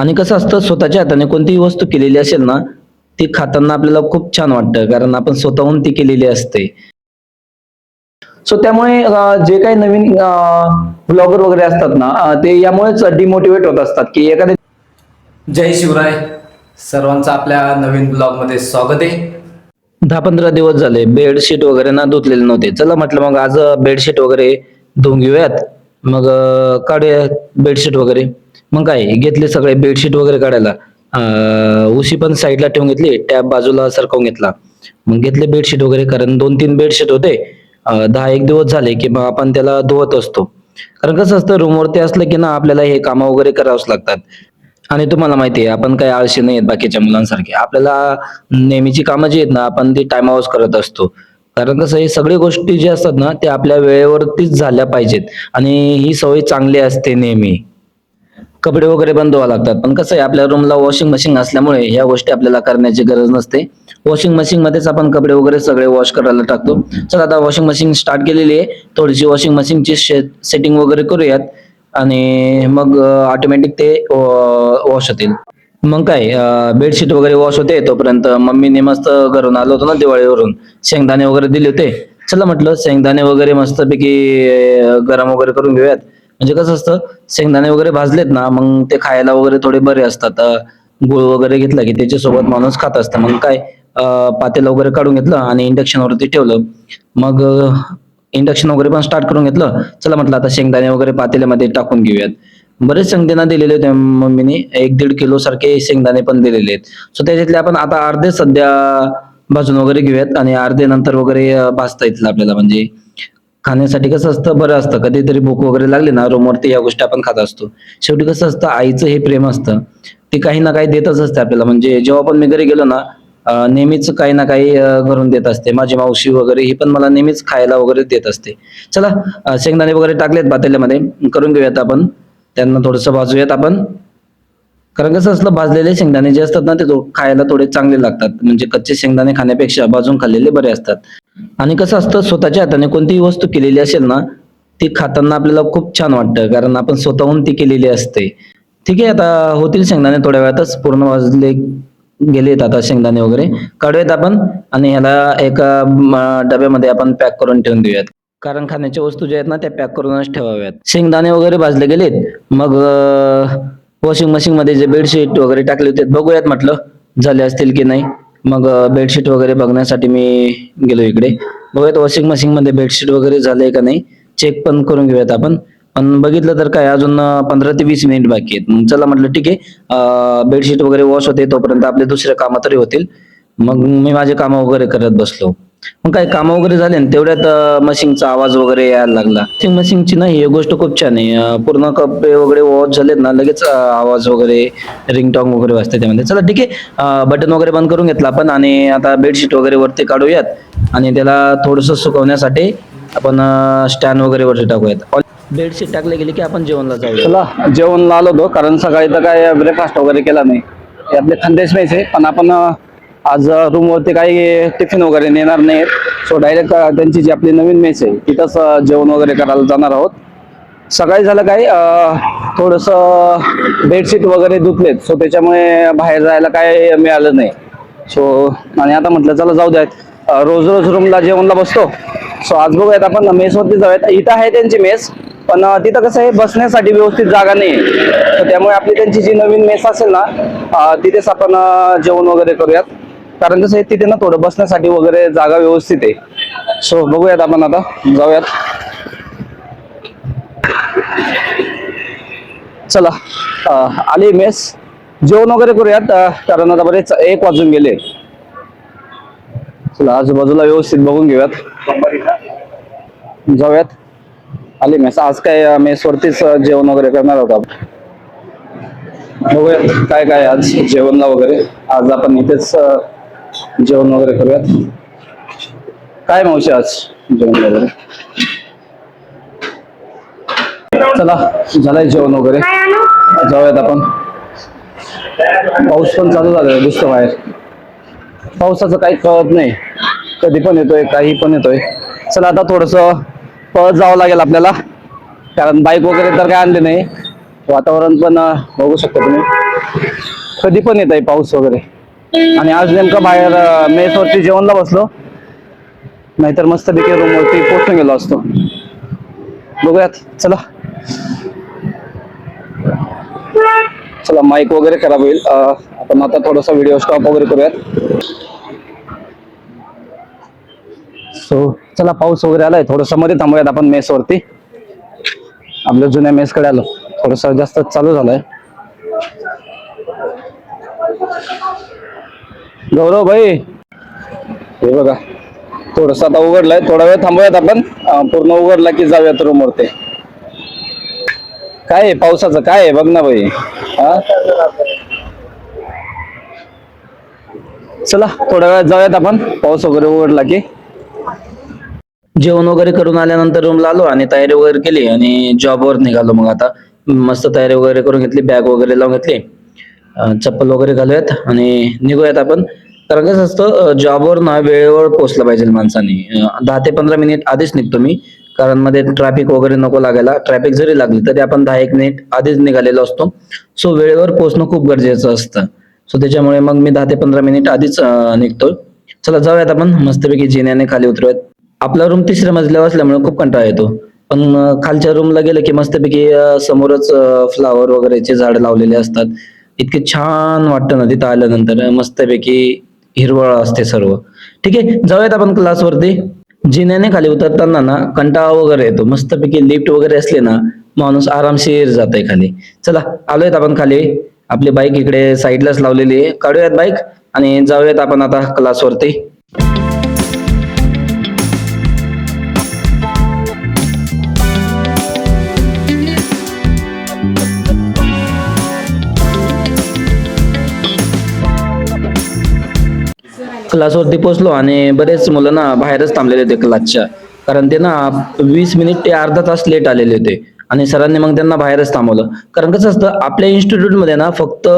आणि कसं असतं स्वतःच्या हाताने कोणतीही वस्तू केलेली असेल ना ती खाताना आपल्याला खूप छान वाटतं कारण आपण स्वतःहून ती केलेली असते. सो त्यामुळे जे काही नवीन ब्लॉगर वगैरे असतात ना ते यामुळेच डिमोटिवेट होत असतात की एखाद्या जय शिवराय. सर्वांचं आपल्या नवीन ब्लॉगमध्ये स्वागत आहे. दहा पंधरा दिवस झाले बेडशीट वगैरे ना धुतलेले नव्हते. चला म्हटलं मग आज बेडशीट वगैरे धुवून घेऊयात. मग काढूया बेडशीट वगैरे. मग काय घेतले सगळे बेडशीट वगैरे काढायला. उशी पण साईडला ठेवून घेतली टॅब बाजूला सरकवून घेतला. मग घेतले बेडशीट वगैरे कारण दोन तीन बेडशीट होते. दहा एक दिवस झाले की मग आपण त्याला धुवत असतो. कारण कसं असतं रूमवरती असलं की ना आपल्याला हे कामं वगैरे करावंच लागतात. आणि तुम्हाला माहिती आहे आपण काही आळशी नाही आहेत बाकीच्या मुलांसारखे. आपल्याला नेहमीची कामं जी आहेत ना आपण ती टायमावर करत असतो. कारण कसं हे सगळी गोष्टी जे असतात ना ते आपल्या वेळेवरतीच झाल्या पाहिजेत. आणि ही सवय चांगली असते नेहमी. कपडे वगैरे बंद धुवा लागतात. पण कसं आहे आपल्या रूमला वॉशिंग मशीन असल्यामुळे ह्या गोष्टी आपल्याला करण्याची गरज नसते. वॉशिंग मशीन मध्येच आपण कपडे वगैरे सगळे वॉश करायला टाकतो. चला आता वॉशिंग मशीन स्टार्ट केलेली आहे. थोडीशी वॉशिंग मशीनची सेटिंग वगैरे करूयात. आणि मग ऑटोमॅटिक ते वॉश होतील. मग काय बेडशीट वगैरे वॉश होते. तोपर्यंत मम्मीने मस्त घरून आलो होतो ना दिवाळीवरून. शेंगदाणे वगैरे दिले होते. चला म्हटलं शेंगदाणे वगैरे मस्तपैकी गरम वगैरे करून घेऊयात. म्हणजे कसं असतं शेंगदाणे वगैरे भाजलेत ना मग ते खायला वगैरे थोडे बरे असतात. गुळ वगैरे घेतला की त्याच्यासोबत माणूस खात असतं. मग काय पातेल पातेलं वगैरे काढून घेतलं आणि इंडक्शनवरती ठेवलं. मग इंडक्शन वगैरे पण स्टार्ट करून घेतलं. चला म्हटलं आता शेंगदाणे वगैरे पातेल्यामध्ये टाकून घेऊयात. बरेच शेंगदाणा दिलेले होते मम्मीने. एक दीड किलो सारखे शेंगदाणे पण दिलेले आहेत. सो त्याच्यातले आपण आता अर्धे सध्या भाजून वगैरे घेऊयात आणि अर्धे नंतर वगैरे भाजता येतील आपल्याला. म्हणजे खाण्यासाठी कसं असतं? बरं असतं. कधीतरी भूक वगैरे लागली ना रूमवरती या गोष्टी आपण खात असतो. शेवटी कसं असतं? आईचं हे प्रेम असतं. ती काही ना काही देतच असते आपल्याला. म्हणजे जेव्हा पण मी घरी गेलो ना नेहमीच काही ना काही घरून देत असते. माझी मावशी वगैरे ही पण मला नेहमीच खायला वगैरे देत असते. चला शेंगदाणे वगैरे टाकलेत बातेल्यामध्ये. करून घेऊयात आपण. त्यांना थोडस भाजूयात आपण. कारण कसं असलं भाजलेले शेंगदाणे जे असतात ना ते खायला थोडे चांगले लागतात. म्हणजे कच्चे शेंगदाणे खाण्यापेक्षा भाजून खाल्लेले बरे असतात. आणि कसं असतं स्वतःच्या हाताने कोणतीही वस्तू केलेली असेल ना ती खाताना आपल्याला खूप छान वाटतं कारण आपण स्वतःहून ती केलेली असते. ठीक आहे आता होतील शेंगदाणे थोड्या वेळातच पूर्ण वाजले गेलेत आता शेंगदाणे वगैरे. काढूयात आपण आणि ह्याला एका डब्यामध्ये आपण पॅक करून ठेवून देऊयात. कारण खाण्याच्या वस्तू ज्या आहेत ना त्या पॅक करूनच ठेवाव्यात. शेंगदाणे वगैरे भाजले गेलेत. मग वॉशिंग मशीन मध्ये जे बेडशीट वगैरे टाकले होते बघूयात म्हटलं झाले असतील की नाही. मग बेडशीट वगैरे बघण्यासाठी मी गेलो इकडे. बघूयात वॉशिंग मशीन मध्ये बेडशीट वगैरे झाले का नाही चेक पण करून घेऊयात आपण. पण बघितलं तर काय अजून पंधरा ते वीस मिनिट बाकी आहेत. मग चला म्हटलं ठीक आहे बेडशीट वगैरे वॉश होते तोपर्यंत आपले दुसरे कामं तरी होतील. मग मी माझे कामं वगैरे करत बसलो. मग काय कामं वगैरे झाले ना तेवढ्यात मशीनचा आवाज वगैरे यायला लागला. वॉशिंग मशीनची ना ही गोष्ट खूप छान आहे. पूर्ण कपडे वगैरे वॉश झालेत ना लगेच आवाज वगैरे रिंगटॉंग वगैरे वाजते त्यामध्ये. चला ठीक आहे. बटन वगैरे बंद करून घेतला आपण आणि आता बेडशीट वगैरे वरती काढूयात. आणि त्याला थोडस सुकवण्यासाठी आपण स्टँड वगैरे वरती टाकूयात. बेडशीट टाकले गेले की आपण जेवणला जाऊया. चला जेवणला आलो होतो कारण सकाळी तर काय ब्रेकफास्ट वगैरे केला नाही. आपले खानदेश मेस आहे पण आपण आज रूमवरती काही टिफिन वगैरे नेणार नाहीत. सो डायरेक्ट त्यांची जी आपली नवीन मेस आहे तिथंच जेवण वगैरे करायला जाणार आहोत. सकाळी झालं काय थोडंसं बेडशीट वगैरे धुतलेत. सो त्याच्यामुळे बाहेर जायला काय मिळालं नाही. सो आणि आता म्हटलं चला जाऊ द्यात. रोज रोज रूमला जेवणला बसतो. सो आज बघूयात आपण मेसवरती जाऊयात. इथं आहे त्यांची मेस पण तिथं कसं आहे बसण्यासाठी व्यवस्थित जागा नाही आहे त्यामुळे आपली त्यांची जी नवीन मेस असेल ना तिथेच आपण जेवण वगैरे करूयात. कारण कसं आहे तिथे ना थोडं बसण्यासाठी वगैरे जागा व्यवस्थित आहे. सो बघूयात आपण आता. जाऊयात. चला. आली मेस. जेवण वगैरे करूयात कारण आता बरेच एक वाजून गेले. चला आजूबाजूला व्यवस्थित बघून घेऊयात. जाऊयात. आली मेस. आज काय मेस वरतीच जेवण वगैरे करणार आहोत आपण? बघूयात काय काय आज जेवणला वगैरे. आज आपण इथेच जेवण वगैरे करूयात. काय मावशी आज जेवण वगैरे? चला झालंय जेवण वगैरे. जाऊयात आपण. पाऊस पण चालू झालेला दिसतो बाहेर. पावसाचं काही कळत नाही. कधी पण येतोय काही पण येतोय. चला आता थोडस पळत जावं लागेल आपल्याला. कारण बाईक वगैरे तर काय आणले नाही. वातावरण पण बघू शकता तुम्ही. कधी पण येत आहे पाऊस वगैरे. आणि आज नेमकं बाहेर मेस मेसवरती जेवणला बसलो. नाहीतर मस्त पैकी रूमवरती पोचून गेलो असतो. बघूयात चला. चला माईक वगैरे खराब होईल. आपण आता थोडासा व्हिडिओ स्टॉप वगैरे करूयात. सो चला पाऊस वगैरे आलाय. थोडसमध्ये थांबूयात आपण मेस वरती आपल्या जुन्या मेस कडे आलो. थोडस जास्त चालू झालंय. गौरव भाई हे बघा. थोडस आता उघडलंय. थोडा वेळ थांबूयात आपण. अं, पूर्ण उघडला की जाऊयात रूम ते काय आहे पावसाचं? काय आहे? बघ ना भाई. हा? चला थोड्या वेळात जाऊयात आपण. पाऊस वगैरे उघडला की. जेवण वगैरे करून आल्यानंतर रूमला आलो आणि तयारी वगैरे केली आणि जॉबवर निघालो मग आता. मस्त तयारी वगैरे करून घेतली बॅग वगैरे लावून घेतली. चप्पल वगैरे घालूयात आणि निघूयात आपण. कारण कसं असतं जॉबवर ना वेळेवर पोहोचलं पाहिजे माणसाने. दहा ते पंधरा मिनिट आधीच निघतो मी. कारण मध्ये ट्रॅफिक वगैरे नको लागायला. ट्रॅफिक जरी लागली तरी आपण दहा एक मिनिट आधीच निघालेलो असतो. सो वेळेवर पोहोचणं खूप गरजेचं असतं. सो त्याच्यामुळे मग मी दहा ते पंधरा मिनिट आधीच निघतो. चला जाऊयात आपण. मस्तपैकी जिन्याने खाली उतरूयात. आपला रूम तिसऱ्या मजल्यावर असल्यामुळे खूप कंटाळा येतो. पण खालच्या रूमला गेलं की मस्तपैकी समोरच फ्लावर वगैरेचे झाड लावलेले असतात. इतके छान वाटतं ना तिथं आल्यानंतर. मस्तपैकी हिरवळ असते सर्व. ठीक आहे जाऊयात आपण क्लासवरती जिन्याने खाली उतरताना ना कंटाळा वगैरे येतो. मस्तपैकी लिफ्ट वगैरे असले ना माणूस आरामशीर जातोय खाली. चला आलोयत आपण खाली. आपली बाईक इकडे साईडलाच लावलेली आहे. काढूयात बाईक आणि जाऊयात आपण आता क्लासवरती क्लासवरती पोहोचलो आणि बरेच मुलं ना बाहेरच थांबलेले होते क्लासच्या. कारण ते ना वीस मिनिट ते अर्धा तास लेट आलेले होते. आणि सरांनी मग त्यांना बाहेरच थांबवलं. कारण कसं असतं आपल्या इन्स्टिट्यूटमध्ये मध्ये ना फक्त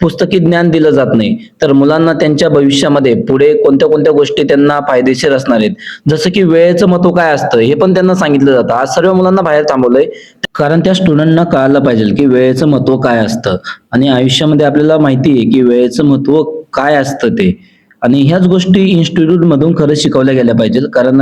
पुस्तकी ज्ञान दिलं जात नाही. तर मुलांना त्यांच्या भविष्यामध्ये पुढे कोणत्या कोणत्या गोष्टी त्यांना फायदेशीर असणार आहेत. जसं की वेळेचं महत्त्व काय असतं हे पण त्यांना सांगितलं जातं. आज सर्व मुलांना बाहेर थांबवलंय. कारण त्या स्टुडंटना कळालं पाहिजे की वेळेचं महत्त्व काय असतं. आणि आयुष्यामध्ये आपल्याला माहिती आहे की वेळेचं महत्त्व काय असतं ते. आणि ह्याच गोष्टी इन्स्टिट्यूट मधून खरंच शिकवल्या गेल्या पाहिजेत. कारण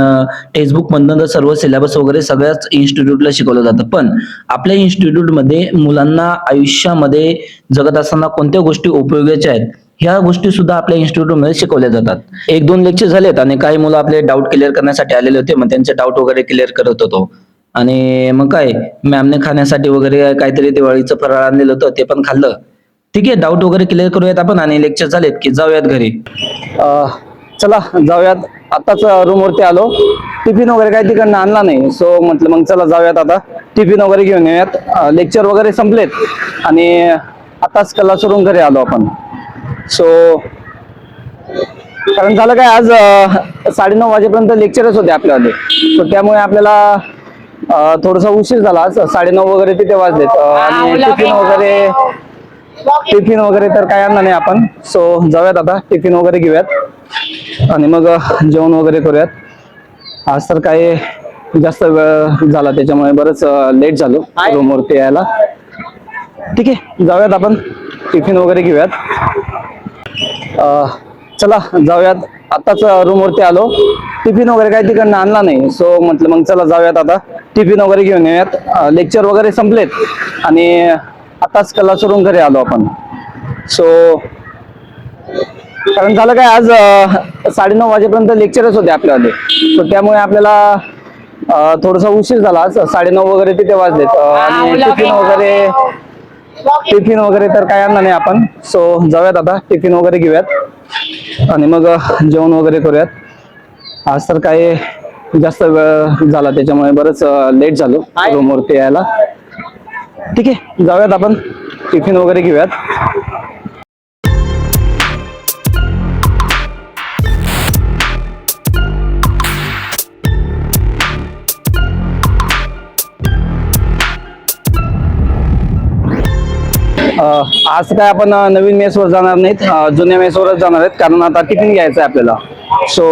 टेक्स्टबुक मधनं तर सर्व सिलेबस वगैरे सगळ्याच इन्स्टिट्यूटला शिकवलं जातं. पण आपल्या इन्स्टिट्यूटमध्ये मुलांना आयुष्यामध्ये जगत असताना कोणत्या गोष्टी उपयोगाच्या आहेत ह्या गोष्टी सुद्धा आपल्या इन्स्टिट्यूटमध्ये शिकवल्या जातात. एक दोन लेक्चर झालेत आणि काही मुलं आपले डाऊट क्लिअर करण्यासाठी आलेले होते मग त्यांचे डाऊट वगैरे क्लिअर करत होतो. आणि मग काय मॅमने खाण्यासाठी वगैरे काहीतरी दिवाळीचं फराळ आणलेलं होतं ते पण खाल्लं. ठीक आहे डाऊट वगैरे क्लिअर करूयात आपण आणि लेक्चर झालेत की जाऊयात घरी. अं, चला जाऊयात. आताच रूम वरती आलो. टिफिन वगैरे काही तिकडनं आणला नाही. सो म्हटलं मग चला जाऊयात आता. टिफिन वगैरे घेऊन येऊयात. लेक्चर वगैरे संपलेत. आणि आताच क्लास रूम घरी आलो आपण. सो कारण झालं काय आज अं, साडेनऊ वाजेपर्यंत लेक्चरच होते आपल्यावाले. सो त्यामुळे आपल्याला थोडस उशीर झाला. आज साडेनऊ वगैरे तिथे वाजलेत. आणि टिफिन वगैरे टिफिन वगैरे तर काय आणलं नाही आपण. सो जाऊयात आता. टिफिन वगैरे घेऊयात. आणि मग जेवण वगैरे करूयात. आज तर काय जास्त वेळ झाला त्याच्यामुळे बरंच लेट झालो रूमवरती यायला. ठीक आहे जाऊयात आपण. टिफिन वगैरे घेऊयात. चला जाऊयात. आताच रूमवरती आलो. टिफिन वगैरे काही तिकडनं आणला नाही. सो म्हटलं मग चला जाऊयात आता. टिफिन वगैरे घेऊन येऊयात. लेक्चर वगैरे संपलेत. आणि आताच क्लास रूम घरी आलो आपण. सो कारण झालं काय आज साडेनऊ वाजेपर्यंत लेक्चरच होते आपल्यावाले. सो त्यामुळे आपल्याला थोडासा उशीर झाला. आज साडेनऊ वगैरे तिथे वाजलेत. आणि टिफिन वगैरे टिफिन वगैरे तर काय आणलं नाही आपण. सो जाऊयात आता. टिफिन वगैरे घेऊयात. आणि मग जेवण वगैरे करूयात. आज तर काय जास्त वेळ झाला त्याच्यामुळे बरंच लेट झालो रूमवरती यायला. ठीक आहे जाऊयात आपण. टिफिन वगैरे घेऊयात. आज काय आपण नवीन मेसवर जाणार नाहीत. जुन्या मेसवरच जाणार आहेत. कारण आता टिफिन घ्यायचं आहे आपल्याला. सो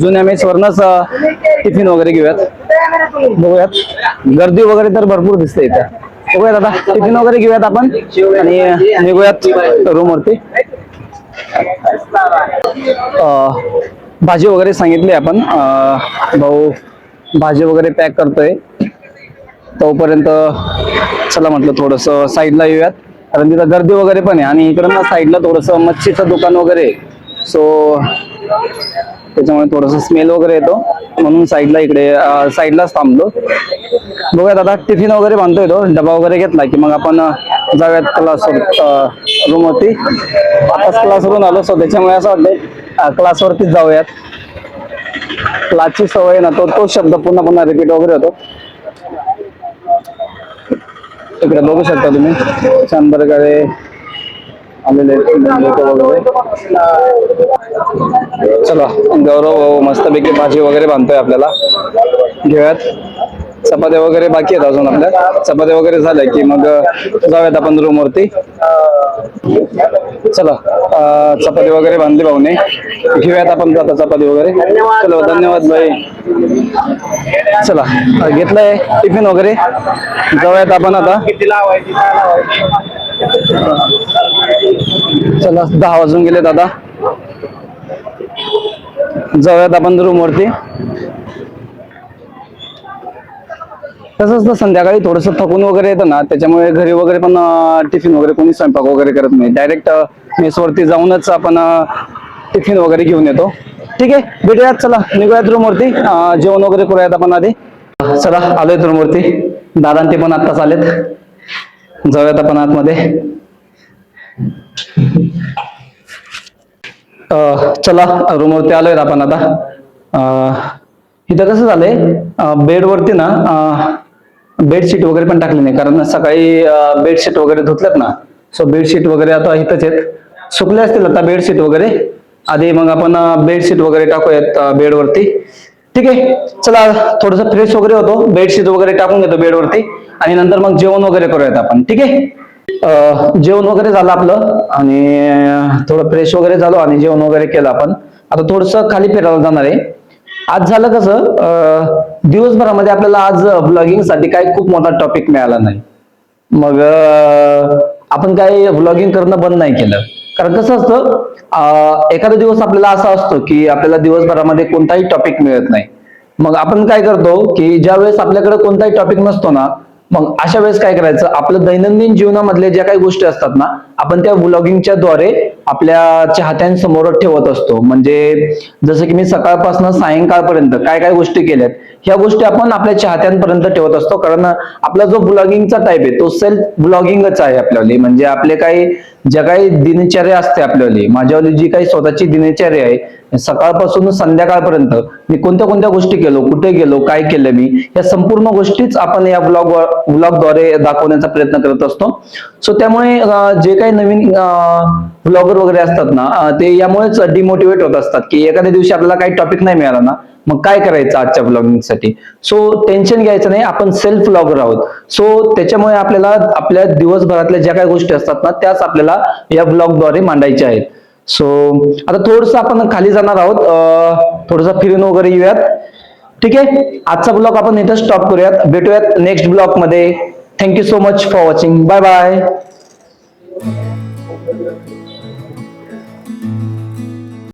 जुन्या मेसवरनच टिफिन वगैरे घेऊयात. बघूयात. गर्दी वगैरे तर भरपूर दिसते इथे. बघूया दादा टिफिन वगैरे घेऊयात आपण. आणि निघूयात रूम वरती. भाजी वगैरे सांगितली आपण. भाऊ भाजी वगैरे पॅक करतोय. तोपर्यंत चला म्हटलं थोडस साईडला येऊयात. कारण तिथं गर्दी वगैरे पण आहे. आणि इकडं ना साईडला थोडस मच्छीचं दुकान वगैरे सो त्याच्यामुळे थोडस स्मेल वगैरे येतो. म्हणून साईडला इकडे साईडलाच थांबलो. बघूया दादा टिफिन वगैरे बांधतोय तो. डबा वगैरे घेतला की मग आपण जाऊयात क्लास रूम होती आताच क्लास रूम आलो सो त्याच्यामुळे असं वाटतंय क्लासवरतीच जाऊयात. क्लासची सवय ना तो तोच शब्द पुन्हा पुन्हा रिपीट वगैरे होतो. इकडे बघू शकता तुम्ही छान प्रकारे आलेले चला गौरव मस्तपैकी भाजी वगैरे बांधतोय आपल्याला. घेऊयात. चपात्या वगैरे बाकी आहेत अजून आपल्या. चपात्या वगैरे झाल्या की मग जाऊयात आपण रूम वरती. चला चपाती वगैरे बांधली भाऊने. घेऊयात आपण आता चपाती वगैरे. चलो धन्यवाद भाई. चला अं, घेतलंय टिफिन वगैरे. जाऊयात आपण आता. चला दहा वाजून गेले दादा जाऊयात आपण रूम वरती. तसंच तर संध्याकाळी थोडस थकून वगैरे येतं ना त्याच्यामुळे घरी वगैरे पण टिफिन वगैरे कोणी स्वयंपाक वगैरे करत नाही. डायरेक्ट मेसवरती जाऊनच आपण टिफिन वगैरे घेऊन येतो. ठीक आहे भेटूयात चला निघूयात रूम वरती जेवण वगैरे करूयात आपण आधी. चला आलोय रूम वरती दादा ते पण आत्ताच आलेत. जाऊयात आपण आतमध्ये. चला रूम वरती आलोय आपण आता. इथं कसं झालंय? बेड वरती ना बेडशीट वगैरे पण टाकली नाही कारण सकाळी बेडशीट वगैरे धुतल्यात ना सो बेडशीट वगैरे आता इथंच आहेत. सुकले असतील आता बेडशीट वगैरे आधी मग आपण बेडशीट वगैरे टाकूयात बेडवरती. ठीक आहे चला थोडस फ्रेश वगैरे होतो बेडशीट वगैरे टाकून घेतो बेडवरती आणि नंतर मग जेवण वगैरे करूयात आपण ठीक आहे? जेवण वगैरे झालं आपलं आणि थोडं फ्रेश वगैरे झालो आणि जेवण वगैरे केलं आपण. आता थोडस खाली फिरायला जाणार आहे. आज झालं कसं दिवसभरामध्ये आपल्याला आज ब्लॉगिंगसाठी काही खूप मोठा टॉपिक मिळाला नाही. मग आपण काही ब्लॉगिंग करणं बंद नाही केलं. कारण कसं असतं एखादा दिवस आपल्याला असा असतो की आपल्याला दिवसभरामध्ये कोणताही टॉपिक मिळत नाही. मग आपण काय करतो की ज्या वेळेस आपल्याकडे कोणताही टॉपिक नसतो ना मग अशा वेळेस काय करायचं? आपलं दैनंदिन जीवनामधले ज्या काही गोष्टी असतात ना आपण त्या व्लॉगिंगच्या द्वारे आपल्या चाहत्यांसमोर ठेवत असतो. म्हणजे जसं की मी सकाळपासून सायंकाळपर्यंत काय काय गोष्टी केल्यात? ह्या गोष्टी आपण आपल्या चाहत्यांपर्यंत ठेवत असतो. कारण आपला जो ब्लॉगिंगचा टाईप आहे तो सेल्फ ब्लॉगिंगच आहे आपल्यावाली. म्हणजे आपले काही ज्या काही दिनचर्या असते आपल्यावाली माझ्यावाली जी काही स्वतःची दिनचर्या आहे सकाळपासून संध्याकाळपर्यंत मी कोणत्या कोणत्या गोष्टी केलो कुठे गेलो काय केलं मी या संपूर्ण गोष्टीच आपण या ब्लॉग ब्लॉगद्वारे दाखवण्याचा प्रयत्न करत असतो. सो त्यामुळे जे काही नवीन ब्लॉगर वगैरे असतात ना ते यामुळेच डिमोटिवेट होत असतात की एखाद्या दिवशी आपल्याला काही टॉपिक नाही मिळाला ना मग काय करायचं आजच्या ब्लॉगिंगसाठी सो टेन्शन घ्यायचं नाही आपण सेल्फ ब्लॉगर आहोत. सो त्याच्यामुळे आपल्याला आपल्या दिवसभरातल्या ज्या काही गोष्टी असतात ना त्याच आपल्याला या ब्लॉगद्वारे मांडायच्या आहेत. सो आता थोडस आपण खाली जाणार आहोत. थोडस फिरून वगैरे येऊयात. ठीक आहे? आजचा ब्लॉग आपण इथं स्टॉप करूयात. भेटूयात नेक्स्ट ब्लॉगमध्ये. Thank you so much for watching bye bye